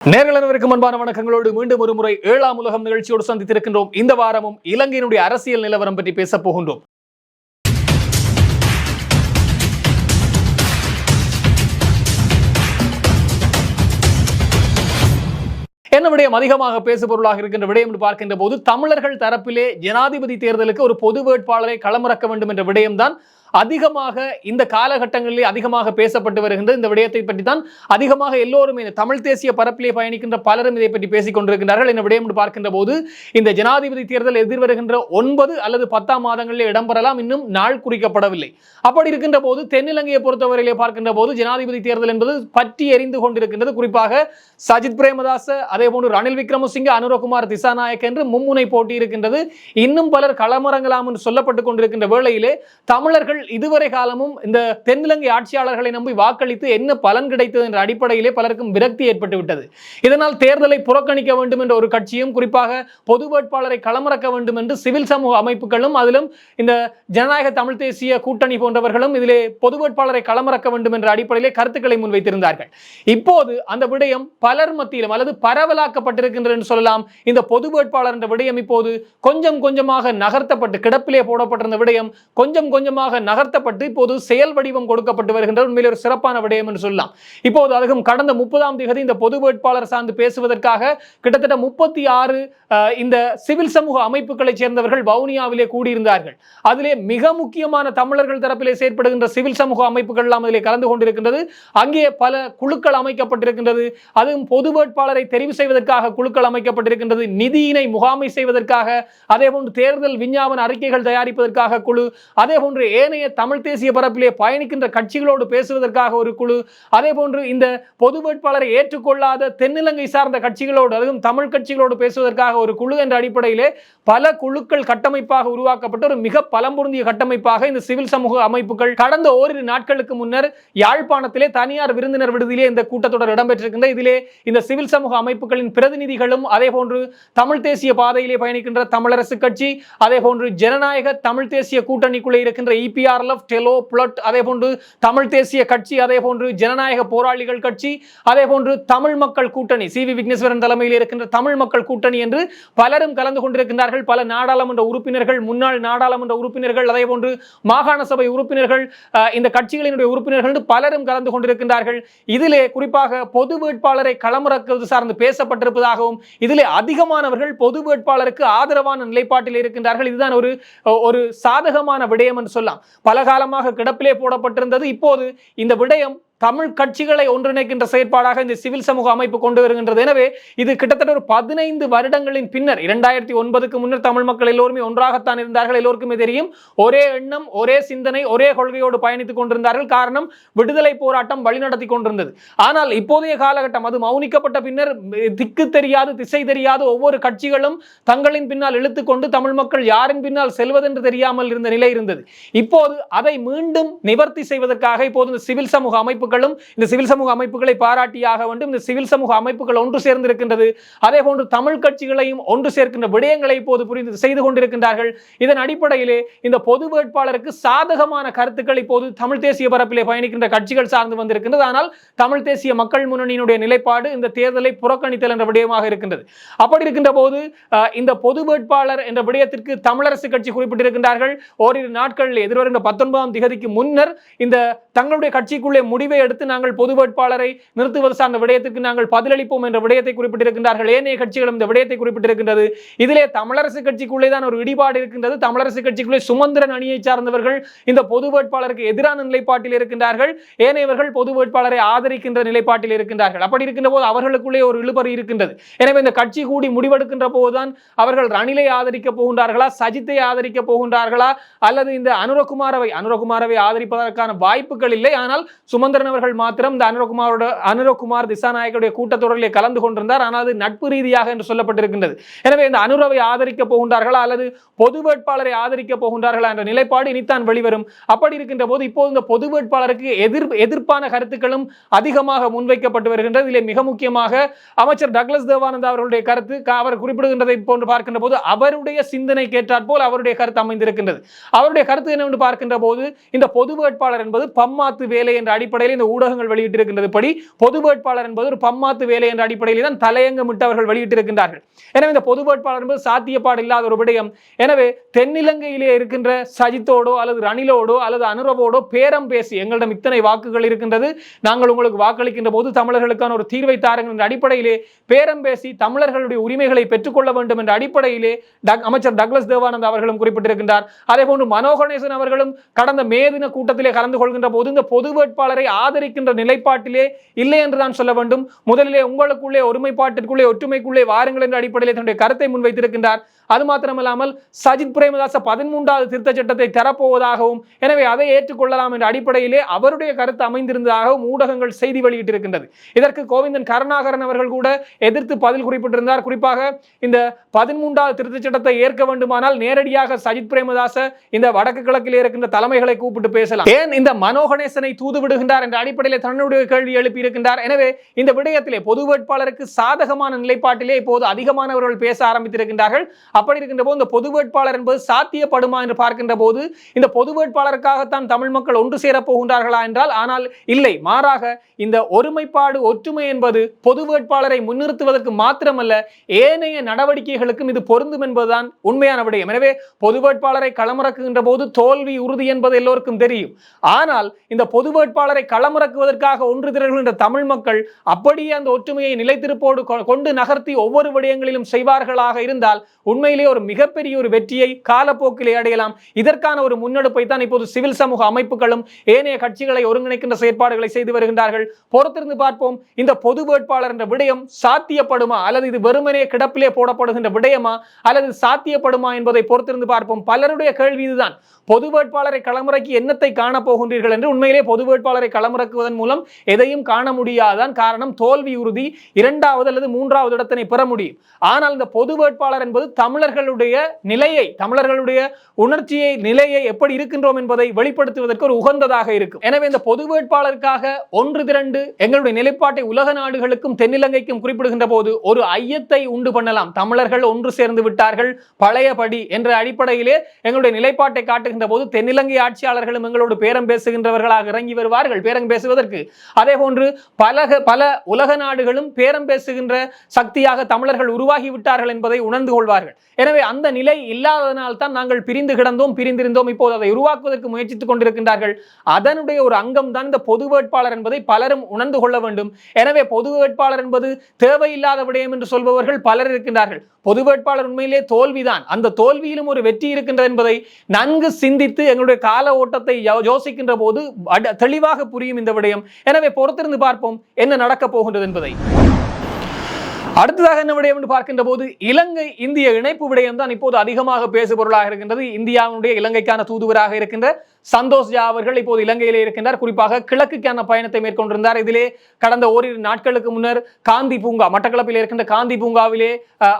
நேர்கள் அனைவருக்கும் அன்பான வணக்கங்களோடு மீண்டும் ஒரு முறை ஏழாம் உலகம் நிகழ்ச்சியோடு சந்தித்திருக்கின்றோம். இந்த வாரமும் இலங்கையினுடைய அரசியல் நிலவரம் பற்றி பேசப் போகின்றோம். என்ன விடயம்? அதிகமாக பேசுபொருளாக இருக்கின்ற விடயம் என்று பார்க்கின்ற போது தமிழர்கள் தரப்பிலே ஜனாதிபதி தேர்தலுக்கு ஒரு பொது வேட்பாளரை களமிறக்க வேண்டும் என்ற விடயம்தான் அதிகமாக இந்த காலகட்டங்களில் அதிகமாக பேசப்பட்டு வருகின்ற இந்த விடயத்தை பற்றி தான் அதிகமாக எல்லோருமே இந்த தமிழ் தேசிய பரப்பிலே பயணிக்கின்ற பலரும் இதை பற்றி பேசிக் கொண்டிருக்கின்றார்கள். இந்த விடயம் என்று பார்க்கின்ற போது இந்த ஜனாதிபதி தேர்தல் எதிர்வருகின்ற ஒன்பது அல்லது பத்தாம் மாதங்களில் இடம்பெறலாம். இன்னும் நாள் குறிக்கப்படவில்லை. அப்படி இருக்கின்ற போது தென்னிலங்கையை பொறுத்தவரையிலே பார்க்கின்ற போது ஜனாதிபதி தேர்தல் என்பது பற்றி எரிந்து கொண்டிருக்கின்றது. குறிப்பாக சஜித் பிரேமதாச அதே போன்று ரணில் விக்ரமசிங்க அனுரகுமார் திசாநாயக் என்று மும்முனை போட்டி இருக்கின்றது இன்னும் பலர் களமிறங்கலாம் என்று சொல்லப்பட்டு கொண்டிருக்கின்ற வேளையிலே தமிழர்கள் இதுவரை காலமும் இந்த தென்னிலங்கை ஆட்சியாளர்களை நம்பி வாக்களித்து என்ன பலன் கிடைத்தது என்ற அடிப்படையிலே பலருக்கும் விரக்தி ஏற்பட்டு விட்டது. இதனால் தேர்தலை புறக்கணிக்க வேண்டும் என்ற ஒரு கட்சியும் குறிப்பாக பொது வேட்பாளரை களமிறக்க வேண்டும் என்று சிவில் சமூக அமைப்புகளும் அதிலும் இந்த ஜனநாயக தமிழ் தேசிய கூட்டணி போன்றவர்களும் இதிலே பொது வேட்பாளரை களமிறக்க வேண்டும் என்ற அடிப்படையிலே கருத்துக்களை முன்வைத்திருந்தார்கள். இப்போது அந்த விடயம் பலர் மத்தியிலும் அல்லது பரவலாக்கப்பட்டிருக்கின்றது என்று சொல்லலாம். இந்த பொது வேட்பாளர் என்ற விடயம் இப்போது கொஞ்சம் கொஞ்சமாக நகர்த்தப்பட்டு கிடப்பிலே போடப்பட்டிருந்த விடயம் கொஞ்சம் கொஞ்சமாக நகர்த்தப்பட்டு இப்போது செயல் வடிவம் கொடுக்கப்பட்டு வருகின்ற உண்மையிலே ஒரு சிறப்பான விடயம் என்று சொல்லலாம். இப்போது அதுவும் கடந்த முப்பதாம் தேதி இந்த பொது வேட்பாளர் சார்ந்து பேசுவதற்காக கிட்டத்தட்ட முப்பத்தி ஆறு இந்த சிவில் சமூக அமைப்புகளைச் சேர்ந்தவர்கள் வவுனியாவிலே கூடியிருந்தார்கள். அதிலே மிக முக்கியமான தமிழர்கள் தரப்பிலே செயற்படுகின்ற சிவில் சமூக அமைப்புகள் எல்லாம் அதிலே கலந்து கொண்டிருக்கின்றது. அங்கே பல குழுக்கள் அமைக்கப்பட்டிருக்கின்றது. அதுவும் பொது வேட்பாளரை தெரிவு செய்வதற்காக குழுக்கள் அமைக்கப்பட்டிருக்கின்றது. நிதியினை முகாமை செய்வதற்காக அதே போன்று தேர்தல் விஞ்ஞாபன அறிக்கைகள் தயாரிப்பதற்காக குழு அதே போன்று ஏனைய தமிழ் தேசிய பரப்பிலே பயணிக்கின்ற கட்சிகளோடு பேசுவதற்காக ஒரு குழு அதே போன்று இந்த பொது வேட்பாளரை ஏற்றுக்கொள்ளாத தென்னிலங்கை சார்ந்த கட்சிகளோடு அதுவும் தமிழ் கட்சிகளோடு பேசுவதற்காக ஒரு குழு என்ற அடிப்படையிலே பல குழுக்கள் கட்டமைப்பாக உருவாக்கப்பட்ட ஒரு மிக பலம்பொருந்திய கட்டமைப்பாக இந்த சிவில் சமூக அமைப்புகள் கடந்த ஓரிரு நாட்களுக்கு முன்னர் யாழ்ப்பாணத்திலே தனியார் விருந்தினர் விடுதியிலே இந்த கூட்டத்தொடர் இடம்பெற்றிருக்கின்ற. இதிலே இந்த சிவில் சமூக அமைப்புகளின் பிரதிநிதிகளும் அதே போன்று தமிழ் தேசிய பாதையிலே பயணிக்கின்ற தமிழரசு கட்சி அதே போன்று ஜனநாயக தமிழ் தேசிய கூட்டணிக்குள்ளே இருக்கின்ற இபிஆர் இபிஆர்எல்எஃப் டெலோ புளட் அதே போன்று தமிழ் தேசிய கட்சி அதே போன்று ஜனநாயக போராளிகள் கட்சி அதே போன்று தமிழ் மக்கள் கூட்டணி சி வி விக்னேஸ்வரன் தலைமையில் இருக்கின்ற தமிழ் மக்கள் கூட்டணி என்று பலரும் கலந்து கொண்டிருக்கின்றார்கள். பல நாடாளுமன்ற உறுப்பினர்கள் முன்னாள் நாடாளுமன்ற உறுப்பினர்கள் அதே போன்று மாகாண சபை உறுப்பினர்கள் இந்த கட்சிகளினுடைய உறுப்பினர்கள் பலரும் கலந்து கொண்டிருக்கின்றார்கள். இதிலே குறிப்பாக பொது வேட்பாளரை களமிறக்குவது சார்ந்து பேசப்பட்டிருப்பதாகவும் இதிலே அதிகமானவர்கள் பொது வேட்பாளருக்கு ஆதரவான நிலைப்பாட்டில் இருக்கின்றார்கள். இதுதான் ஒரு ஒரு சாதகமான விடயம் என்று சொல்லலாம். பல காலமாக கிடப்பிலே போடப்பட்டிருந்தது. இப்போது இந்த விடயம் தமிழ் கட்சிகளை ஒன்றிணைக்கின்ற செயற்பாடாக இந்த சிவில் சமூக அமைப்பு கொண்டு வருகின்றது. எனவே இது கிட்டத்தட்ட ஒரு பதினைந்து வருடங்களின் பின்னர் இரண்டாயிரத்தி ஒன்பதுக்கு முன்னர் தமிழ் மக்கள் எல்லோருமே ஒன்றாகத்தான் இருந்தார்கள். எல்லோருக்குமே தெரியும் ஒரே எண்ணம் ஒரே சிந்தனை ஒரே கொள்கையோடு பயணித்துக் கொண்டிருந்தார்கள். காரணம் விடுதலை போராட்டம் வழிநடத்தி கொண்டிருந்தது. ஆனால் இப்போதைய காலகட்டம் அது மௌனிக்கப்பட்ட பின்னர் திக்கு தெரியாது திசை தெரியாது. ஒவ்வொரு கட்சிகளும் தங்களின் பின்னால் இழுத்துக்கொண்டு தமிழ் மக்கள் யாரின் பின்னால் செல்வதென்று தெரியாமல் இருந்த நிலை இருந்தது. இப்போது அதை மீண்டும் நிவர்த்தி செய்வதற்காக இப்போது இந்த சிவில் சமூக அமைப்பு அமைப்புகளும் இந்த சிவில் சமூக அமைப்புகளை பாராட்டியாக வேண்டும். இந்த சிவில் சமூக அமைப்புகள் ஒன்று சேர்ந்திருக்கின்றது. அதே போன்று தமிழ் கட்சிகளையும் ஒன்று சேர்க்கின்ற விடயங்களை இப்போது புரிந்து செய்து கொண்டிருக்கின்றார்கள். இதன் அடிப்படையிலே இந்த பொது வேட்பாளருக்கு சாதகமான கருத்துக்கள் இப்போது தமிழ் தேசிய பரப்பிலே பயணிக்கின்ற கட்சிகள் சார்ந்து வந்திருக்கின்றது. ஆனால் தமிழ் தேசிய மக்கள் முன்னணியினுடைய நிலைப்பாடு இந்த தேர்தலை புறக்கணித்தல் என்ற விடயமாக இருக்கின்றது. அப்படி இருக்கின்ற போது இந்த பொது வேட்பாளர் என்ற விடயத்திற்கு தமிழரசு கட்சி குறிப்பிட்டிருக்கின்றார்கள். ஓரிரு நாட்களில் எதிர்வருகின்ற பத்தொன்பதாம் திகதிக்கு முன்னர் இந்த தங்களுடைய கட்சிக்குள்ளே முடிவை எடுத்து நாங்கள் பொது வேட்பாளரை நிறுத்துவது சார்ந்த விடயத்திற்கு நாங்கள் பதிலளிப்போம் என்ற விடயத்தை குறிப்பிட்டிருக்கின்றார்கள். ஏனைய கட்சிகளும் இந்த விடயத்தை குறிப்பிட்டிருக்கின்றது. இதிலே தமிழரசு கட்சிக்குள்ளே தான் ஒரு இடிபாடு இருக்கின்றது. தமிழரசு கட்சிக்குள்ளே சுமந்திரன் அணியை சார்ந்தவர்கள் இந்த பொது வேட்பாளருக்கு எதிரான நிலைப்பாட்டில் இருக்கின்றார்கள். ஏனையவர்கள் பொது வேட்பாளரை ஆதரிக்கின்ற நிலைப்பாட்டில் இருக்கின்றார்கள். அப்படி இருக்கின்ற போது அவர்களுக்குள்ளே ஒரு இழுபறி இருக்கின்றது. எனவே இந்த கட்சி கூடி முடிவெடுக்கின்ற போதுதான் அவர்கள் ரணிலை ஆதரிக்க போகின்றார்களா சஜித்தை ஆதரிக்க போகின்றார்களா அல்லது இந்த அனுரகுமாரவை அனுரகுமாரவை ஆதரிப்பதற்கான வாய்ப்புகள் இல்லை. ஆனால் சுமந்திரன் அவர்கள் மாத்திரம் இந்த அனுரகுமாரோட அனுரகுமார் திசாநாயகருடைய கூட்டத்தொடரிலே கலந்து கொண்டிருந்தார். ஆனால் அது நட்பு ரீதியாக என்று சொல்லப்பட்டிருக்கின்றது. எனவே இந்த அனுரவை ஆதரிக்க போகின்றார்களா அல்லது பொது வேட்பாளரை ஆதரிக்க போகின்றார்களா என்ற நிலைப்பாடு இனித்தான் வெளிவரும். அப்படி இருக்கின்ற போது இப்போது இந்த பொது வேட்பாளருக்கு எதிர் எதிர்ப்பான கருத்துக்களும் அதிகமாக முன்வைக்கப்பட்டு வருகின்றது. இதிலே மிக முக்கியமாக அமைச்சர் டக்ளஸ் தேவானந்தா அவர்களுடைய கருத்து அவர் குறிப்பிடுகின்றதை போன்று பார்க்கின்ற போது அவருடைய சிந்தனை கேட்டாற் போல் அவருடைய கருத்து அமைந்திருக்கின்றது. அவருடைய கருத்து என்னவென்று பார்க்கின்ற போது இந்த பொது வேட்பாளர் என்பது பம்மாத்து வேலை என்ற அடிப்படையில் இந்த ஊடகங்கள் வெளியிட்டிருக்கின்றது படி பொது வேட்பாளர் என்பது ஒரு பம்மாத்து வேலை என்ற அடிப்படையில் தான் தலையங்கமிட்டவர்கள் வெளியிட்டிருக்கின்றார்கள். எனவே இந்த பொது வேட்பாளர் என்பது சாத்தியப்பாடு இல்லாத ஒரு விடயம். எனவே தென்னிலங்கையிலே இருக்கின்ற சஜித்தோடோ அல்லது ரணிலோடோ அல்லது அனுரவோடோ பேரம் பேசி எங்களிடம் இத்தனை வாக்குகள் இருக்கின்றது. நாங்கள் உங்களுக்கு வாக்களிக்கின்ற போது தமிழர்களுக்கான ஒரு தீர்வை தாருங்கள் என்ற அடிப்படையிலே பேரம் பேசி தமிழர்களுடைய உரிமைகளை பெற்றுக்கொள்ள வேண்டும் என்ற அடிப்படையிலே அமைச்சர் டக்ளஸ் தேவானந்த் அவர்களும் குறிப்பிட்டிருக்கின்றார். அதே போன்று மனோகணேசன் அவர்களும் கடந்த மே தின கூட்டத்திலே கலந்து கொள்கின்ற போது இந்த பொது வேட்பாளரை ஆதரிக்கின்ற நிலைப்பாட்டிலே இல்லை என்று தான் சொல்ல வேண்டும். முதலிலே உங்களுக்குள்ளே ஒருமைப்பாட்டிற்குள்ளே ஒற்றுமைக்குள்ளே வாருங்கள் என்ற அடிப்படையில் தன்னுடைய கருத்தை முன்வைத்திருக்கின்றார். அது மாத்திரமல்லாமல் சஜித் பிரேமதாச பதிமூன்றாவது திருத்த சட்டத்தை தரப்போவதாகவும் எனவே அதை ஏற்றுக்கொள்ளலாம் என்ற அடிப்படையிலே அவருடைய கருத்து அமைந்திருந்ததாகவும் ஊடகங்கள் செய்தி வெளியிட்டிருக்கின்றது. இதற்கு கோவிந்தன் கருணாகரன் அவர்கள் கூட எதிர்த்து பதில் குறிப்பிட்டிருந்தார். குறிப்பாக இந்த பதிமூன்றாவது திருத்த சட்டத்தை ஏற்க வேண்டுமானால் நேரடியாக சஜித் பிரேமதாச இந்த வடக்கு கிழக்கில் இருக்கின்ற தலைமைகளை கூப்பிட்டு பேசலாம். ஏன் இந்த மனோகணேசனை தூது விடுகின்றார் என்ற அடிப்படையில் தன்னுடைய கேள்வி எழுப்பி இருக்கின்றார் எனவே இந்த விடயத்திலே பொது வேட்பாளருக்கு சாதகமான நிலைப்பாட்டிலே இப்போது அதிகமானவர்கள் பேச ஆரம்பித்திருக்கின்றார்கள். அப்படி இருக்கின்ற போது இந்த பொது வேட்பாளர் என்பது சாத்தியப்படுமா என்று பார்க்கின்ற போது இந்த பொது வேட்பாளருக்காகத்தான் தமிழ் மக்கள் ஒன்று சேரப் போகின்றார்களா என்றால் ஆனால் இல்லை. மாறாக இந்த ஒருமைப்பாடு ஒற்றுமை என்பது பொது வேட்பாளரை முன்னிறுத்துவதற்கு மாத்திரமல்ல ஏனைய நடவடிக்கைகளுக்கும் இது பொருந்தும் என்பதுதான் உண்மையான விடயம். எனவே பொது வேட்பாளரை களமிறக்குகின்ற போது தோல்வி உறுதி என்பது எல்லோருக்கும் தெரியும். ஆனால் இந்த பொது வேட்பாளரை களமிறக்குவதற்காக ஒன்று திரள்கின்ற தமிழ் மக்கள் அப்படியே அந்த ஒற்றுமையை நிலைத்திருப்போடு கொ- கொண்டு நகர்த்தி ஒவ்வொரு விடயங்களிலும் செய்வார்களாக இருந்தால் உண்மை உண்மையிலே ஒரு மிகப்பெரிய ஒரு வெற்றியை காலப்போக்கிலே அடையலாம். இதற்கான ஒரு முன்னெடுப்பை தான் இப்போது சிவில் சமூக அமைப்புகளும் ஏனைய கட்சிகளை ஒருங்கிணைக்கின்ற செயற்பாடுகளை செய்து வருகின்றார்கள். பொறுத்திருந்து பார்ப்போம். இந்த பொது வேட்பாளர் என்ற விடயம் சாத்தியப்படுமா? அல்லது இது வெறுமனே கிடப்பிலே போடப்படுகின்ற விடயமா? அல்லது சாத்தியப்படுமா என்பதை பொறுத்திருந்து பார்ப்போம். பலருடைய கேள்வி இதுதான். பொது வேட்பாளரை களமிறக்கி என்னத்தை காணப்போகின்றீர்கள் என்று உண்மையிலே பொது வேட்பாளரை களமிறக்குவதன் மூலம் எதையும் காண முடியாதான் காரணம் தோல்வி உறுதி இரண்டாவது அல்லது மூன்றாவது இடத்தினை பெற முடியும். ஆனால் இந்த பொது வேட்பாளர் என்பது தமிழ் தமிழர்களுடைய நிலையை தமிழர்களுடைய உணர்ச்சியை நிலையை எப்படி இருக்கின்றோம் என்பதை வெளிப்படுத்துவதற்கு ஒரு உகந்ததாக இருக்கும். எனவே இந்த பொது வேட்பாளருக்காக ஒன்று திரண்டு எங்களுடைய நிலைப்பாட்டை உலக நாடுகளுக்கும் தென்னிலங்கைக்கும் குறிப்பிடுகின்ற போது ஒரு ஐயத்தை உண்டு பண்ணலாம். தமிழர்கள் ஒன்று சேர்ந்து விட்டார்கள் பழையபடி என்ற அடிப்படையிலே எங்களுடைய நிலைப்பாட்டை காட்டுகின்ற போது தென்னிலங்கை ஆட்சியாளர்களும் எங்களோடு பேரம் பேசுகின்றவர்களாக இறங்கி வருவார்கள் பேரம் பேசுவதற்கு. அதே போன்று பல பல உலக நாடுகளும் பேரம் பேசுகின்ற சக்தியாக தமிழர்கள் உருவாகிவிட்டார்கள் என்பதை உணர்ந்து கொள்வார்கள். எனவே அந்த நிலை இல்லாததனால் தான் நாங்கள் பிரிந்து கிடந்தோம் பிரிந்திருந்தோம். இப்போது அதை உருவாக்குவதற்கு முயற்சித்துக் கொண்டிருக்கின்றார்கள். அதனுடைய ஒரு அங்கம் தான் இந்த பொது வேட்பாளர் என்பதை பலரும் உணர்ந்து கொள்ள வேண்டும். எனவே பொது வேட்பாளர் என்பது தேவையில்லாத விடயம் என்று சொல்பவர்கள் பலர் இருக்கின்றார்கள். பொது வேட்பாளர் உண்மையிலே தோல்விதான். அந்த தோல்வியிலும் ஒரு வெற்றி இருக்கின்றது என்பதை நன்கு சிந்தித்து எங்களுடைய கால ஓட்டத்தை யோ- யோசிக்கின்ற போது அட- தெளிவாக புரியும் இந்த விடயம். எனவே பொறுத்திருந்து பார்ப்போம் என்ன நடக்கப் போகின்றது என்பதை. அடுத்ததாக என்ன விடயம் என்று பார்க்கின்ற போது இலங்கை இந்திய இணைப்பு விடயம் தான் இப்போது அதிகமாக பேசுபொருளாக இருக்கின்றது. இந்தியாவுடைய இலங்கைக்கான தூதுவராக இருக்கின்ற சந்தோஷ் ஜா அவர்கள் இப்போது இலங்கையிலே இருக்கின்றார். குறிப்பாக கிழக்குக்கான பயணத்தை மேற்கொண்டிருந்தார். இதிலே கடந்த ஓரிரு நாட்களுக்கு முன்னர் காந்தி பூங்கா மட்டக்களப்பில் இருக்கின்ற காந்தி பூங்காவிலே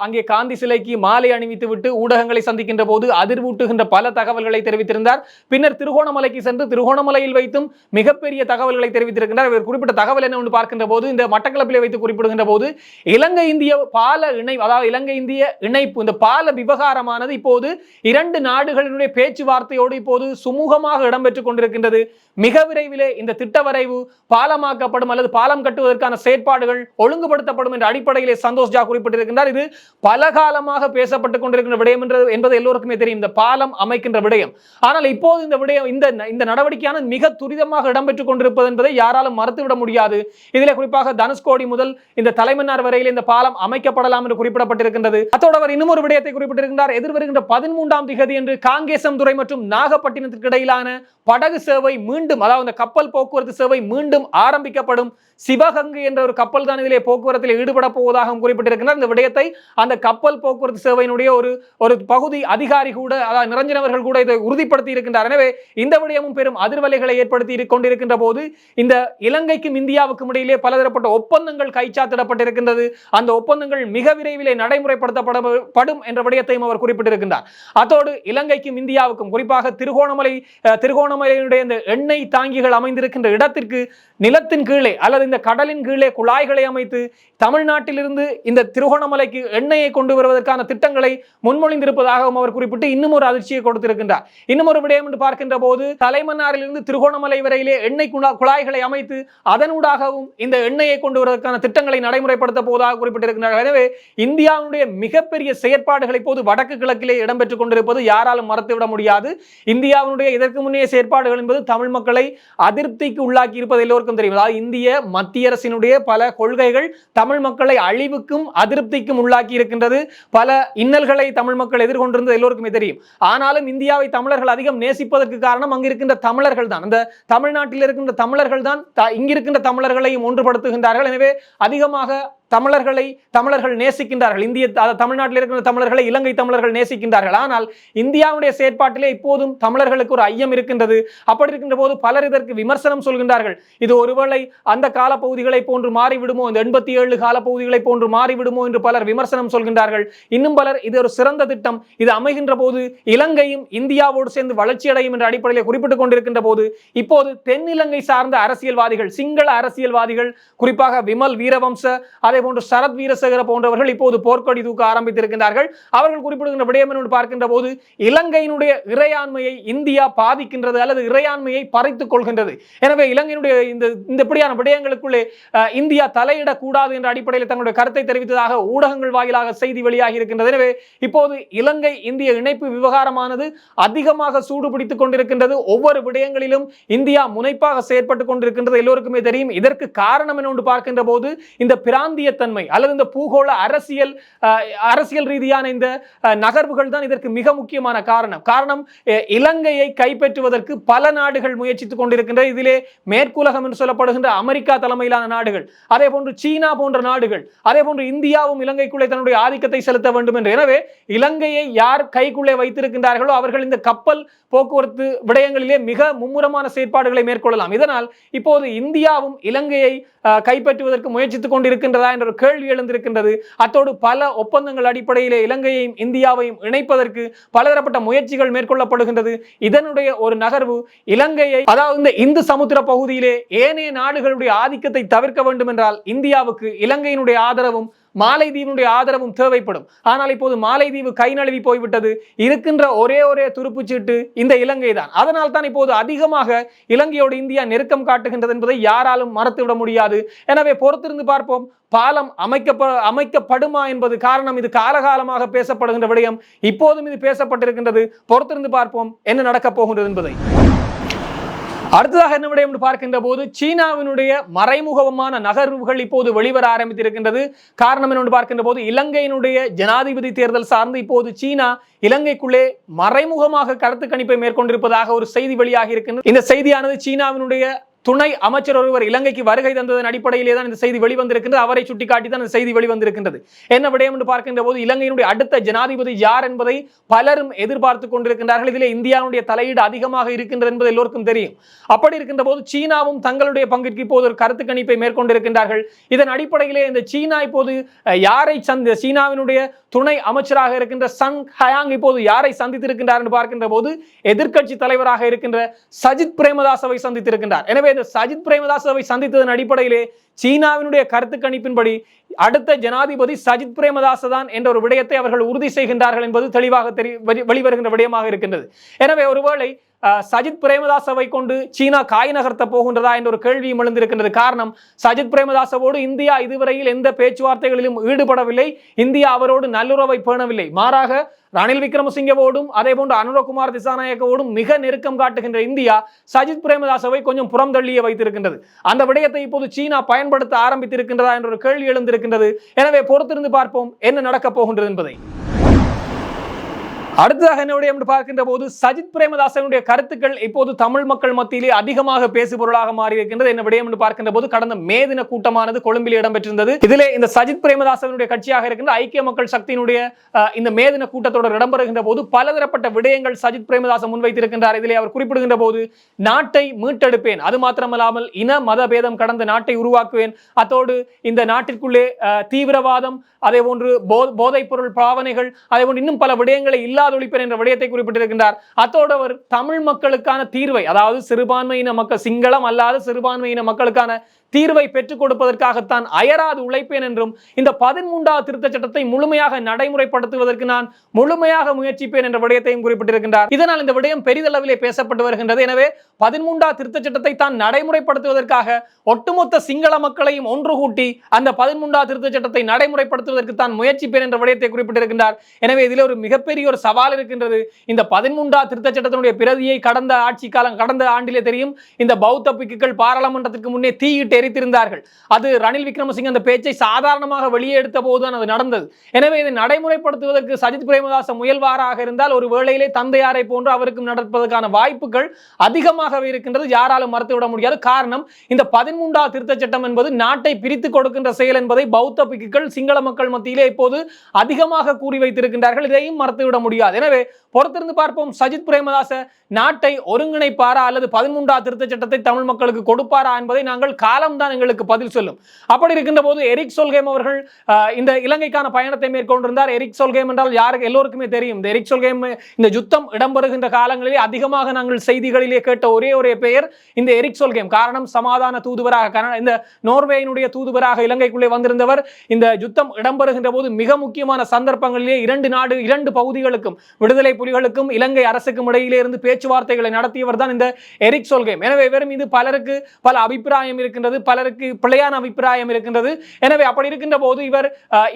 அங்கே காந்தி சிலைக்கு மாலை அணிவித்து விட்டு ஊடகங்களை சந்திக்கின்ற போது அதிர்வூட்டுகின்ற பல தகவல்களை தெரிவித்திருந்தார். பின்னர் திருகோணமலைக்கு சென்று திருகோணமலையில் வைத்தும் மிகப்பெரிய தகவல்களை தெரிவித்திருக்கின்றார். இவர் குறிப்பிட்ட தகவல் என்ன என்று பார்க்கின்ற போது இந்த மட்டக்களப்பிலே வைத்து குறிப்பிடுகின்ற போது இலங்கை இந்திய பால இணை அதாவது இலங்கை இந்திய இணைப்பு இந்த பால விவகாரமானது இப்போது இரண்டு நாடுகளினுடைய பேச்சுவார்த்தையோடு இப்போது சுமூகமாக இடம்பெற்றுக் கொண்டிருக்கின்றது. மிக விரைவில் இந்த திட்ட வரைவு பாலமாக்கப்படும் அல்லது பாலம் கட்டுவதற்கான செயற்பாடுகள் ஒழுங்குபடுத்தப்படும் என்ற அடிப்படையிலே சந்தோஷ் ஜா குறிப்பிட்டிருக்கின்றார். இது பல காலமாக பேசப்பட்டுக் கொண்டிருக்கின்ற விடயம் என்றது என்பது எல்லோருக்குமே தெரியும். இந்த பாலம் அமைக்கின்ற விடயம். ஆனால் இப்போது இந்த விடயம் இந்த இந்த நடவடிக்கையான மிக துரிதமாக இடம்பெற்றுக் கொண்டிருப்பது என்பதை யாராலும் மறுத்துவிட முடியாது. இதில் குறிப்பாக தனுஷ்கோடி முதல் இந்த தலைமன்னார் வரையில் இந்த பாலம் அமைக்கப்படலாம் என்று குறிப்பிடப்பட்டிருக்கின்றது. அத்தோடு அவர் இன்னும் ஒரு விடயத்தை குறிப்பிட்டிருக்கின்றார். எதிர்வருகின்ற பதிமூன்றாம் திகதி என்று காங்கேசம் துறை மற்றும் நாகப்பட்டினத்திற்கு இடையிலான படகு சேவை மீண்டும் மீண்டும் அதாவது கப்பல் போக்குவரத்து சேவை மீண்டும் ஆரம்பிக்கப்படும். சிவகங்கு என்ற ஒரு கப்பல் தான் இதிலே போக்குவரத்தில் ஈடுபட போவதாகவும் குறிப்பிட்டிருக்கிறார். இந்த விடயத்தை அந்த கப்பல் போக்குவரத்து சேவையினுடைய ஒரு ஒரு பகுதி அதிகாரி கூட அதாவது நிரஞ்சனவர்கள் கூட இதை உறுதிப்படுத்தி இருக்கின்றார். எனவே இந்த விடயமும் பெரும் அதிர்வலைகளை ஏற்படுத்தி கொண்டிருக்கின்ற போது இந்த இலங்கைக்கும் இந்தியாவுக்கும் இடையிலே பலதரப்பட்ட ஒப்பந்தங்கள் கைச்சாத்திடப்பட்டிருக்கின்றது. அந்த ஒப்பந்தங்கள் மிக விரைவிலே நடைமுறைப்படுத்தப்படும் என்ற விடயத்தையும் அவர் குறிப்பிட்டிருக்கின்றார். அதோடு இலங்கைக்கும் இந்தியாவுக்கும் குறிப்பாக திருகோணமலை அஹ், திருகோணமலையினுடைய இந்த எண்ணெய் தாங்கிகள் அமைந்திருக்கின்ற இடத்திற்கு நிலத்தின் கீழே அல்லது இந்த கடலின் கீழே குழாய்களை அமைத்து தமிழ்நாட்டிலிருந்து இந்த திருகோணமலைக்கு எண்ணெயை கொண்டு வருவதற்கான திட்டங்களை முன்மொழிந்திருப்பதாகவும் அவர் குறிப்பிட்டு இன்னும் ஒரு அதிர்ச்சியை கொடுத்திருக்கின்றார். இன்னும் ஒரு விடயம் என்று பார்க்கின்ற போது தலைமன்னாரிலிருந்து திருகோணமலை வரையிலே எண்ணெய் குழாய்களை அமைத்து அதனூடாகவும் இந்த எண்ணெயை கொண்டு வருவதற்கான திட்டங்களை நடைமுறைப்படுத்த போவதாக குறிப்பிட்டிருக்கிறார் எனவே இந்தியாவுடைய மிகப்பெரிய செயற்பாடுகள் இப்போது வடக்கு கிழக்கிலே இடம்பெற்றுக் கொண்டிருப்பது யாராலும் மறந்துவிட முடியாது. இந்தியாவினுடைய இதற்கு முன்னே செயற்பாடுகள் என்பது தமிழ் மக்களை அதிருப்திக்கு உள்ளாக்கி இருப்பது எல்லோருக்கும் தெரியும். அதாவது இந்திய மத்திய அரசினுடைய பல கொள்கைகள் தமிழ் மக்களை அழிவுக்கும் அதிருப்திக்கும் உள்ளாக்கி இருக்கின்றது. பல இன்னல்களை தமிழ் மக்கள் எதிர்கொண்டிருந்தது எல்லோருக்குமே தெரியும். ஆனாலும் இந்தியாவை தமிழர்கள் அதிகம் நேசிப்பதற்கு காரணம் அங்கு இருக்கின்ற தமிழர்கள் தான் அந்த தமிழ்நாட்டில் இருக்கின்ற தமிழர்கள் தான் த- இங்கிருக்கின்ற தமிழர்களையும் ஒன்றுபடுத்துகின்றார்கள். எனவே அதிகமாக தமிழர்களை தமிழர்கள் நேசிக்கின்றார்கள். இந்திய தமிழ்நாட்டில் இருக்கிற தமிழர்களை இலங்கை தமிழர்கள் நேசிக்கின்றார்கள். ஆனால் இந்தியாவுடைய செயற்பாட்டிலே இப்போதும் தமிழர்களுக்கு ஒரு ஐயம் இருக்கின்றது. அப்படி இருக்கின்ற போது பலர் இதற்கு விமர்சனம் சொல்கின்றார்கள். இது ஒருவேளை அந்த காலப்பகுதிகளை போன்று மாறிவிடுமோ? இந்த எண்பத்தி ஏழு காலப்பகுதிகளை போன்று மாறிவிடுமோ? என்று பலர் விமர்சனம் சொல்கின்றார்கள். இன்னும் பலர் இது ஒரு சிறந்த திட்டம். இது அமைகின்ற போது இலங்கையும் இந்தியாவோடு சேர்ந்து வளர்ச்சி அடையும் என்ற அடிப்படையில் குறிப்பிட்டுக் கொண்டிருக்கின்ற போது இப்போது தென்னிலங்கை சார்ந்த அரசியல்வாதிகள் சிங்கள அரசியல்வாதிகள் குறிப்பாக விமல் வீரவம்ச அதை போன்று சரத் வீரசேகர போன்றவர்கள் இப்போது போர்க்கொடி தூக்க ஆரம்பித்திருக்கின்றார்கள். அவர்கள் குறிப்பிடுகின்ற விடயம் என்று பார்க்கின்ற போது இலங்கையினுடைய இறையாண்மையை இந்தியா பாதிக்கின்றது அல்லது இறையாண்மையை பறித்துக் கொள்கின்றது. எனவே இலங்கையினுடைய இந்த இந்த இப்படியான விடயங்களுக்குள்ளே அஹ், இந்தியா தலையிடக்கூடாது என்ற அடிப்படையில் தங்களுடைய கருத்தை தெரிவித்ததாக ஊடகங்கள் வாயிலாக செய்தி வெளியாகி இருக்கின்றது. எனவே இப்போது இலங்கை இந்திய இணைப்பு விவகாரமானது அதிகமாக சூடுபிடித்துக் கொண்டிருக்கின்றது. ஒவ்வொரு விடயங்களிலும் இந்தியா முனைப்பாக செயற்பட்டுக் கொண்டிருக்கின்றது. எல்லோருக்குமே தெரியும். இதற்கு காரணம் என்ன பார்க்கின்ற போது இந்த பிராந்திய பிராந்தியத்தன்மை அல்லது இந்த பூகோள அரசியல் அரசியல் ரீதியான இந்த நகர்வுகள் தான் இதற்கு மிக முக்கியமான காரணம். காரணம் இலங்கையை கைப்பற்றுவதற்கு பல நாடுகள் முயற்சித்துக் கொண்டிருக்கின்ற இதிலே மேற்குலகம் என்று சொல்லப்படுகின்ற அமெரிக்கா தலைமையிலான நாடுகள் அதே போன்று சீனா போன்ற நாடுகள் அதே போன்று இந்தியாவும் இலங்கைக்குள்ளே தன்னுடைய ஆதிக்கத்தை செலுத்த வேண்டும் என்று. எனவே இலங்கையை யார் கைக்குள்ளே வைத்திருக்கின்றார்களோ அவர்கள் இந்த கப்பல் போக்குவரத்து விடயங்களிலே மிக மும்முரமான செயற்பாடுகளை மேற்கொள்ளலாம். இதனால் இப்போது இந்தியாவும் இலங்கையை கைப்பற்றுவதற்கு முயற்சித்துக் கொண்டிருக்கின்றதா என்ற ஒரு கேள்வி எழுந்திருக்கின்றது. அத்தோடு பல ஒப்பந்தங்கள் அடிப்படையிலே இலங்கையையும் இந்தியாவையும் இணைப்பதற்கு பலதரப்பட்ட முயற்சிகள் மேற்கொள்ளப்படுகின்றது. இதனுடைய ஒரு நகர்வு இலங்கையை அதாவது இந்த இந்து சமுத்திர பகுதியிலே ஏனைய நாடுகளுடைய ஆதிக்கத்தை தவிர்க்க வேண்டும் என்றால் இந்தியாவுக்கு இலங்கையினுடைய ஆதரவும் மாலைதீவினுடைய ஆதரவும் தேவைப்படும். ஆனால் இப்போது மாலைதீவு கை நழுவி போய்விட்டது. இருக்கின்ற ஒரே ஒரே துருப்புச்சீட்டு இந்த இலங்கை தான். அதனால் தான் இப்போது அதிகமாக இலங்கையோடு இந்தியா நெருக்கம் காட்டுகின்றது என்பதை யாராலும் மறுத்துவிட முடியாது. எனவே பொறுத்திருந்து பார்ப்போம். பாலம் அமைக்கப்ப அமைக்கப்படுமா என்பது காரணம். இது காலகாலமாக பேசப்படுகின்ற விடயம். இப்போதும் இது பேசப்பட்டிருக்கின்றது. பொறுத்திருந்து பார்ப்போம். என்ன நடக்கப் போகின்றது என்பதை. அடுத்ததாக என்ன விடயம் பார்க்கின்ற போது சீனாவினுடைய மறைமுகமான நகர்வுகள் இப்போது வெளிவர ஆரம்பித்திருக்கின்றது. காரணம் என்னென்று பார்க்கின்ற போது இலங்கையினுடைய ஜனாதிபதி தேர்தல் சார்ந்து இப்போது சீனா இலங்கைக்குள்ளே மறைமுகமாக கருத்து கணிப்பை மேற்கொண்டிருப்பதாக ஒரு செய்தி வெளியாகி இருக்கின்றது. இந்த செய்தியானது சீனாவினுடைய துணை அமைச்சர் ஒருவர் இலங்கைக்கு வருகை தந்ததன் அடிப்படையிலே தான் இந்த செய்தி வெளிவந்திருக்கின்றது. அவரை சுட்டிக்காட்டி தான் இந்த செய்தி வெளிவந்திருக்கின்றது. என்ன விடயம் என்று பார்க்கின்ற போது இலங்கையினுடைய அடுத்த ஜனாதிபதி யார் என்பதை பலரும் எதிர்பார்த்து கொண்டிருக்கின்றார்கள். இதிலே இந்தியாவுடைய தலையீடு அதிகமாக இருக்கின்றது என்பது எல்லோருக்கும் தெரியும். அப்படி இருக்கின்ற போது சீனாவும் தங்களுடைய பங்கிற்கு இப்போது ஒரு கருத்து கணிப்பை மேற்கொண்டிருக்கின்றார்கள். இதன் அடிப்படையிலே இந்த சீனா இப்போது யாரை சந்த சீனாவினுடைய துணை அமைச்சராக இருக்கின்ற சங் ஹயாங் இப்போது யாரை சந்தித்திருக்கின்றார் என்று பார்க்கின்ற போது எதிர்க்கட்சி தலைவராக இருக்கின்ற சஜித் பிரேமதாசவை சந்தித்திருக்கின்றார். எனவே இந்த சஜித் பிரேமதாசவை சந்தித்ததன் அடிப்படையிலே சீனாவினுடைய கருத்து கணிப்பின்படி அடுத்த ஜனாதிபதி சஜித் பிரேமதாச தான் என்ற ஒரு விடயத்தை அவர்கள் உறுதி செய்கின்றார்கள் என்பது தெளிவாக தெரி வெளிவருகின்ற விடயமாக இருக்கின்றது. எனவே ஒருவேளை சஜித் பிரேமதாசவை கொண்டு சீனா காய் நகர்த்த போகின்றதா என்ற ஒரு கேள்வியும் எழுந்திருக்கின்றது. காரணம் சஜித் பிரேமதாசவோடு இந்தியா இதுவரையில் எந்த பேச்சுவார்த்தைகளிலும் ஈடுபடவில்லை. இந்தியா அவரோடு நல்லுறவை பேணவில்லை. மாறாக ரணில் விக்ரமசிங்கவோடும் அதே போன்று அனுரகுமார் திசாநாயக்கவோடும் மிக நெருக்கம் காட்டுகின்ற இந்தியா சஜித் பிரேமதாசவை கொஞ்சம் புறம் தள்ளிய வைத்திருக்கின்றது. அந்த விடயத்தை இப்போது சீனா பயன்படுத்த ஆரம்பித்திருக்கின்றதா என்ற ஒரு கேள்வி எழுந்திருக்கின்றது. எனவே பொறுத்திருந்து பார்ப்போம் என்ன நடக்கப் போகின்றது என்பதை. அடுத்ததாக என்னுடைய என்று பார்க்கின்ற போது சஜித் பிரேமதாசனுடைய கருத்துக்கள் இப்போது தமிழ் மக்கள் மத்தியிலே அதிகமாக பேசுபொருளாக மாறி இருக்கின்றது என்ன விடயம் என்று பார்க்கின்ற போது கடந்த மே தின கூட்டமானது கொழும்பில் இடம்பெற்றிருந்தது. இதிலே இந்த சஜித் பிரேமதாசனுடைய கட்சியாக இருக்கின்ற ஐக்கிய மக்கள் சக்தியினுடைய இந்த மே தின கூட்டத்தொடர் இடம்பெறுகின்ற போது பலதரப்பட்ட விடயங்கள் சஜித் பிரேமதாசன் முன்வைத்திருக்கின்றார். இதிலே அவர் குறிப்பிடுகின்ற போது நாட்டை மீட்டெடுப்பேன். அது மாத்திரமல்லாமல் இன மத பேதம் கடந்த நாட்டை உருவாக்குவேன். அத்தோடு இந்த நாட்டிற்குள்ளே தீவிரவாதம் அதே போன்று போதைப் பொருள் பாவனைகள் அதே போன்று இன்னும் பல விடயங்களை இல்லாத அயராது என்ற விடயத்தை குறிப்பிட்டிருக்கின்றார். அத்தோடு அவர் தமிழ் மக்களுக்கான தீர்வை அதாவது சிறுபான்மையின மக்கள் சிங்களம் அல்லாத சிறுபான்மையின மக்களுக்கான தீர்வை பெற்றுக் கொடுப்பதற்காகத்தான் அயராது உழைப்பேன் என்றும் இந்த பதிமூன்றாவது திருத்த சட்டத்தை முழுமையாக நடைமுறைப்படுத்துவதற்கு நான் முழுமையாக முயற்சிப்பேன் என்ற விடயத்தையும் குறிப்பிட்டிருக்கின்றார். இதனால் இந்த விடயம் பெரிதளவிலே பேசப்பட்டு வருகின்றது. எனவே பதிமூன்றாவது திருத்த சட்டத்தை தான் நடைமுறைப்படுத்துவதற்காக ஒட்டுமொத்த சிங்கள மக்களையும் ஒன்று கூட்டி அந்த பதிமூன்றாவது திருத்தச் சட்டத்தை நடைமுறைப்படுத்துவதற்கு தான் முயற்சிப்பேன் என்ற விடயத்தை குறிப்பிட்டிருக்கின்றார். எனவே இதில் ஒரு மிகப்பெரிய ஒரு சவால் இருக்கின்றது. இந்த பதிமூன்றாவது திருத்த சட்டத்தினுடைய பிரதியை கடந்த ஆட்சி காலம் கடந்த ஆண்டிலே தெரியும். இந்த பௌத்த பிக்குகள் பாராளுமன்றத்துக்கு முன்னே தீயிட்டு எரித்திருந்தார்கள் அது ரணில் விக்ரமசிங்க அந்த பேச்சை சாதாரணமாக வெளியே எடுத்த போதுதான் அது நடந்தது. எனவே இதை நடைமுறைப்படுத்துவதற்கு சஜித் பிரேமதாச முயல்வாராக இருந்தால் ஒரு வேளையிலே தந்தையாரை போன்று அவருக்கும் நடப்பதற்கான வாய்ப்புகள் அதிகமாகவே இருக்கின்றது. யாராலும் மறுத்துவிட முடியாது. காரணம் இந்த பதிமூன்றாவது திருத்தச் சட்டம் என்பது நாட்டை பிரித்து கொடுக்கின்ற செயல் என்பதை பௌத்த பிக்குகள் சிங்கள மக்கள் மத்தியிலே இப்போது அதிகமாக கூறி வைத்திருக்கின்றார்கள். இதையும் மறுத்துவிட முடியாது. எனவே பொறுத்திருந்து பார்ப்போம். சஜித் பிரேமதாச நாட்டை ஒருங்கிணைப்பாரா அல்லது பதிமூன்றாவது திருத்தச் சட்டத்தை தமிழ் மக்களுக்கு கொடுப்பாரா என்பதை நாங்கள் காலம் காலம்தான் எங்களுக்கு பதில் சொல்லும். அப்படி இருக்கின்ற போது எரிக் சொல்கேம் அவர்கள் இந்த இலங்கைக்கான பயணத்தை மேற்கொண்டிருந்தார். எரிக் சொல்கேம் என்றால் யாருக்கு எல்லோருக்குமே தெரியும். இந்த எரிக் சொல்கேம் இந்த யுத்தம் இடம்பெறுகின்ற காலங்களிலே அதிகமாக நாங்கள் செய்திகளிலே கேட்ட ஒரே ஒரே பெயர் இந்த எரிக் சொல்கேம். காரணம் சமாதான தூதுவராக இந்த நோர்வேயினுடைய தூதுவராக இலங்கைக்குள்ளே வந்திருந்தவர். இந்த யுத்தம் இடம்பெறுகின்ற போது மிக முக்கியமான சந்தர்ப்பங்களிலே இரண்டு நாடு இரண்டு பகுதிகளுக்கும் விடுதலை புலிகளுக்கும் இலங்கை அரசுக்கும் இடையிலே இருந்து பேச்சுவார்த்தைகளை நடத்தியவர் தான் இந்த எரிக் சொல்கேம். எனவே இவர் மீது பலருக்கு பல அபிப்பிராயம் இருக்கின்றது. பலருக்கு பிழையான அபிப்பிராயம் இருக்கின்றது. எனவே அப்படி இருக்கின்ற போது இவர்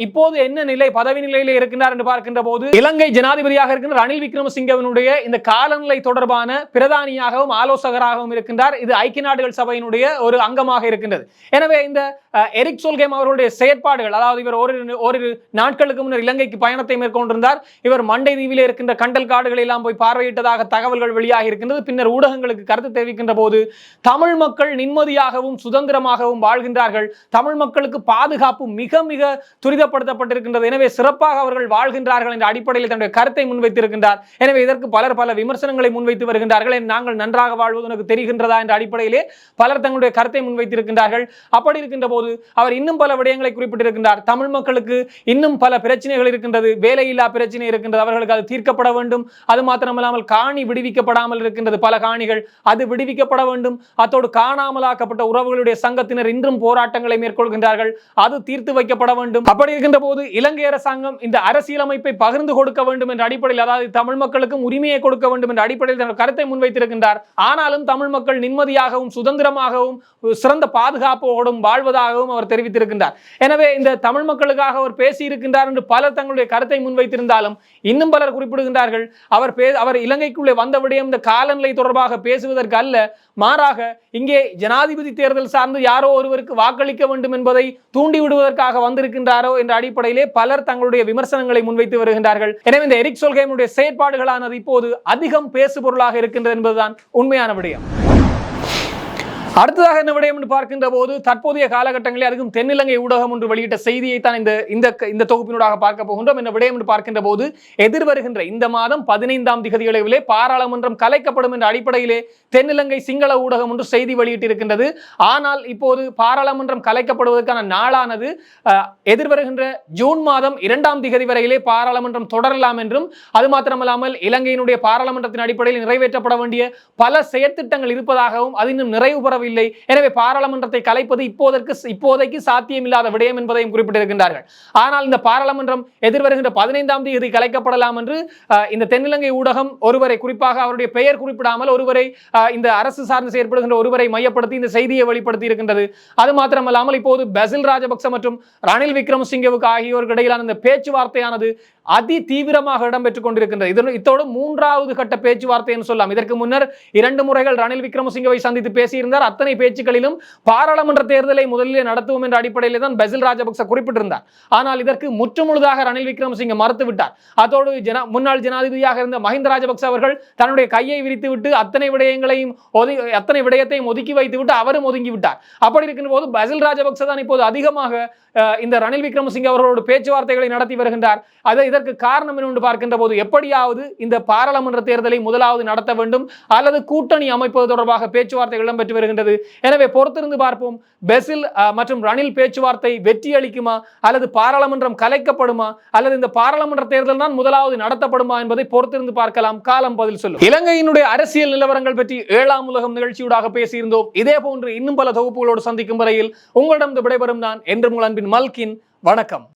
இப்போது என்ன நிலை பதவி நிலையில் இருக்கின்றார் என்று பார்க்கின்ற போது இலங்கை ஜனாதிபதியாக இருக்கின்ற ரணில் விக்ரமசிங்கவனுடைய இந்த காலநிலை தொடர்பான பிரதானியாகவும் ஆலோசகராகவும் இருக்கின்றார். இது ஐக்கிய நாடுகள் சபையினுடைய ஒரு அங்கமாக இருக்கின்றது. எனவே இந்த எரிக் சொல்கேம் அவர்களுடைய செயற்பாடுகள் அதாவது இவர் ஓரிரு ஓரிரு நாட்களுக்கு முன்னர் இலங்கைக்கு பயணத்தை மேற்கொண்டிருந்தார். இவர் மண்டை தீவில் இருக்கின்ற கண்டல் காடுகளை எல்லாம் போய் பார்வையிட்டதாக தகவல்கள் வெளியாகி இருக்கின்றது. பின்னர் ஊடகங்களுக்கு கருத்து தெரிவிக்கின்ற போது தமிழ் மக்கள் நிம்மதியாகவும் சுதந்திர சுதந்திரமாகவும் வாழ்கின்றார்கள். தமிழ் மக்களுக்கு பாதுகாப்பு மிக மிக துரிதப்படுத்தப்பட்டிருக்கின்றது. எனவே சிறப்பாக அவர்கள் வாழ்கின்றார்கள் என்ற அடிப்படையில் தன்னுடைய கருத்தை முன்வைத்திருக்கின்றார். எனவே இதற்கு பலர் பல விமர்சனங்களை முன்வைத்து வருகின்றார்கள். நாங்கள் நன்றாக வாழ்வது உனக்கு தெரிகின்றதா என்ற அடிப்படையிலே பலர் தங்களுடைய கருத்தை முன்வைத்திருக்கின்றார்கள். அப்படி இருக்கின்ற போது அவர் இன்னும் பல விடயங்களை குறிப்பிட்டிருக்கின்றார். தமிழ் மக்களுக்கு இன்னும் பல பிரச்சனைகள் இருக்கின்றது. வேலையில்லா பிரச்சனை இருக்கின்றது. அவர்களுக்கு அது தீர்க்கப்பட வேண்டும். அது மாத்திரமல்லாமல் காணி விடுவிக்கப்படாமல் இருக்கின்றது. பல காணிகள் அது விடுவிக்கப்பட வேண்டும். அத்தோடு காணாமலாக்கப்பட்ட உறவுகளுடைய சங்கத்தினர் இன்றும் போராட்டங்களை மேற்கொள்கின்றார்கள். அது தீர்த்து வைக்கப்பட வேண்டும். அப்படி இருக்கின்ற போது இலங்கை அரசாங்கம் இந்த அரசியலமைப்பை பகிர்ந்து கொடுக்க வேண்டும் என்ற அடிப்படையில் அதாவது தமிழ் மக்களுக்கும் உரிமையை கொடுக்க வேண்டும் என்ற அடிப்படையில் தனது கருத்தை முன்வைத்திருக்கின்றார். ஆனாலும் தமிழ் மக்கள் நிம்மதியாகவும் சுதந்திரமாகவும் சிறந்த பாதுகாப்போடும் வாழ்வதாகவும் அவர் தெரிவித்திருக்கின்றார். எனவே இந்த தமிழ் மக்களுக்காக அவர் பேசியிருக்கின்றார் என்று பலர் தங்களுடைய கருத்தை முன்வைத்திருந்தாலும் இன்னும் பலர் குறிப்பிடுகின்றார்கள் அவர் பே அவர் இலங்கைக்குள்ளே வந்த விடயம் இந்த காலநிலை தொடர்பாக பேசுவதற்கு அல்ல மாறாக இங்கே ஜனாதிபதி தேர்தல் சார்ந்த யாரோ ஒருவருக்கு வாக்களிக்க வேண்டும் என்பதை தூண்டி விடுவதற்காக வந்திருக்கின்றாரோ என்ற அடிப்படையிலே பலர் தங்களுடைய விமர்சனங்களை முன்வைத்து வருகின்றார்கள். எனவே இந்த எரிக் சொல்கேமுடைய செயற்பாடுகளானது இப்போது அதிகம் பேசுபொருளாக இருக்கின்றது என்பதுதான் உண்மையான விடயம். அடுத்ததாக என்ன விடயம் என்று பார்க்கின்ற போது தற்போதைய காலகட்டங்களில் அதுக்கும் தென்னிலங்கை ஊடகம் ஒன்று வெளியிட்ட செய்தியை தான் இந்த இந்த இந்த தொகுப்பினூடாக பார்க்க போகின்றோம். என்ன விடயம் என்று பார்க்கின்ற போது எதிர்வருகின்ற இந்த மாதம் பதினைந்தாம் திகதிகளிலே பாராளுமன்றம் கலைக்கப்படும் என்ற அடிப்படையிலே தென்னிலங்கை சிங்கள ஊடகம் ஒன்று செய்தி வெளியிட்டிருக்கின்றது. ஆனால் இப்போது பாராளுமன்றம் கலைக்கப்படுவதற்கான நாளானது எதிர்வருகின்ற ஜூன் மாதம் இரண்டாம் திகதி வரையிலே பாராளுமன்றம் தொடரலாம் என்றும் அது மாத்திரமல்லாமல் இலங்கையினுடைய பாராளுமன்றத்தின் அடிப்படையில் நிறைவேற்றப்பட வேண்டிய பல செயற்திட்டங்கள் இருப்பதாகவும் அது இன்னும் நிறைவு வரவில்லை எனவே பாராளுமன்றத்தை கலைப்பது இப்போதற்கு இப்போதைக்கு சாத்தியமில்லாத விடயம் என்பதையும் குறிப்பிட்டிருக்கின்றார்கள். ஆனால் இந்த பாராளுமன்றம் எதிர்வருகின்ற பதினைந்தாம் தேதி கலைக்கப்படலாம் என்று இந்த தென்னிலங்கை ஊடகம் ஒருவரை குறிப்பாக அவருடைய பெயர் குறிப்பிடாமல் ஒருவரை இந்த அரசு சார்ந்து செயற்படுகின்ற ஒருவரை மையப்படுத்தி இந்த செய்தியை வெளிப்படுத்தி இருக்கின்றது. அது மாத்திரமல்லாமல் இப்போது பசில் ராஜபக்ச மற்றும் ரணில் விக்ரமசிங்கவுக்கு ஆகியோருக்கு இடையிலான இந்த பேச்சுவார்த்தையானது அதி தீவிரமாக இடம்பெற்றுக் கொண்டிருக்கின்றது. இதன் இத்தோடு மூன்றாவது கட்ட பேச்சுவார்த்தை என்று சொல்லலாம் இதற்கு முன்னர் இரண்டு முறைகள் ரணில் விக்ரமசிங்கவை சந்தித்து பேசியிருந்தார். அத்தனை பேச்சுக்களிலும் பாராளுமன்ற தேர்தலை முதலில் நடத்துவோம் என்ற அடிப்படையில் தான் பசில் ராஜபக்ச குறிப்பிட்டிருந்தார். ஆனால் இதற்கு முற்றுமுழுதாக ரணில் விக்ரமசிங்க மறுத்துவிட்டார் அதோடு முன்னாள் ஜனாதிபதியாக இருந்த மஹிந்த ராஜபக்ச அவர்கள் தன்னுடைய கையை விரித்துவிட்டு அத்தனை விடயங்களையும் அத்தனை விடயத்தையும் ஒதுக்கி வைத்துவிட்டு அவரும் ஒதுங்கிவிட்டார் அப்படி இருக்கின்ற போது பசில் ராஜபக்ச தான் இப்போது அதிகமாக இந்த ரணில் விக்ரமசிங்க அவர்களோடு பேச்சுவார்த்தைகளை நடத்தி வருகின்றார். அதை இதற்கு காரணம் என்று பார்க்கின்ற போது எப்படியாவது இந்த பாராளுமன்ற தேர்தலை முதலாவது நடத்த வேண்டும் அல்லது கூட்டணி அமைப்பது தொடர்பாக பேச்சுவார்த்தைகள் இடம்பெற்று வருகின்றது வருகிறது எனவே பொறுத்திருந்து பார்ப்போம். பெசில் மற்றும் ரணில் பேச்சுவார்த்தை வெற்றி அளிக்குமா? அல்லது பாராளுமன்றம் கலைக்கப்படுமா? அல்லது இந்த பாராளுமன்ற தேர்தல் தான் முதலாவது நடத்தப்படுமா என்பதை பொறுத்திருந்து பார்க்கலாம். காலம் பதில் சொல்லும். இலங்கையினுடைய அரசியல் நிலவரங்கள் பற்றி ஏழாம் உலகம் நிகழ்ச்சியூடாக பேசியிருந்தோம். இதே போன்று இன்னும் பல தொகுப்புகளோடு சந்திக்கும் வரையில் உங்களிடம் விடைபெறும் நான் என்று உங்கள் அன்பின் மல்கின். வணக்கம்.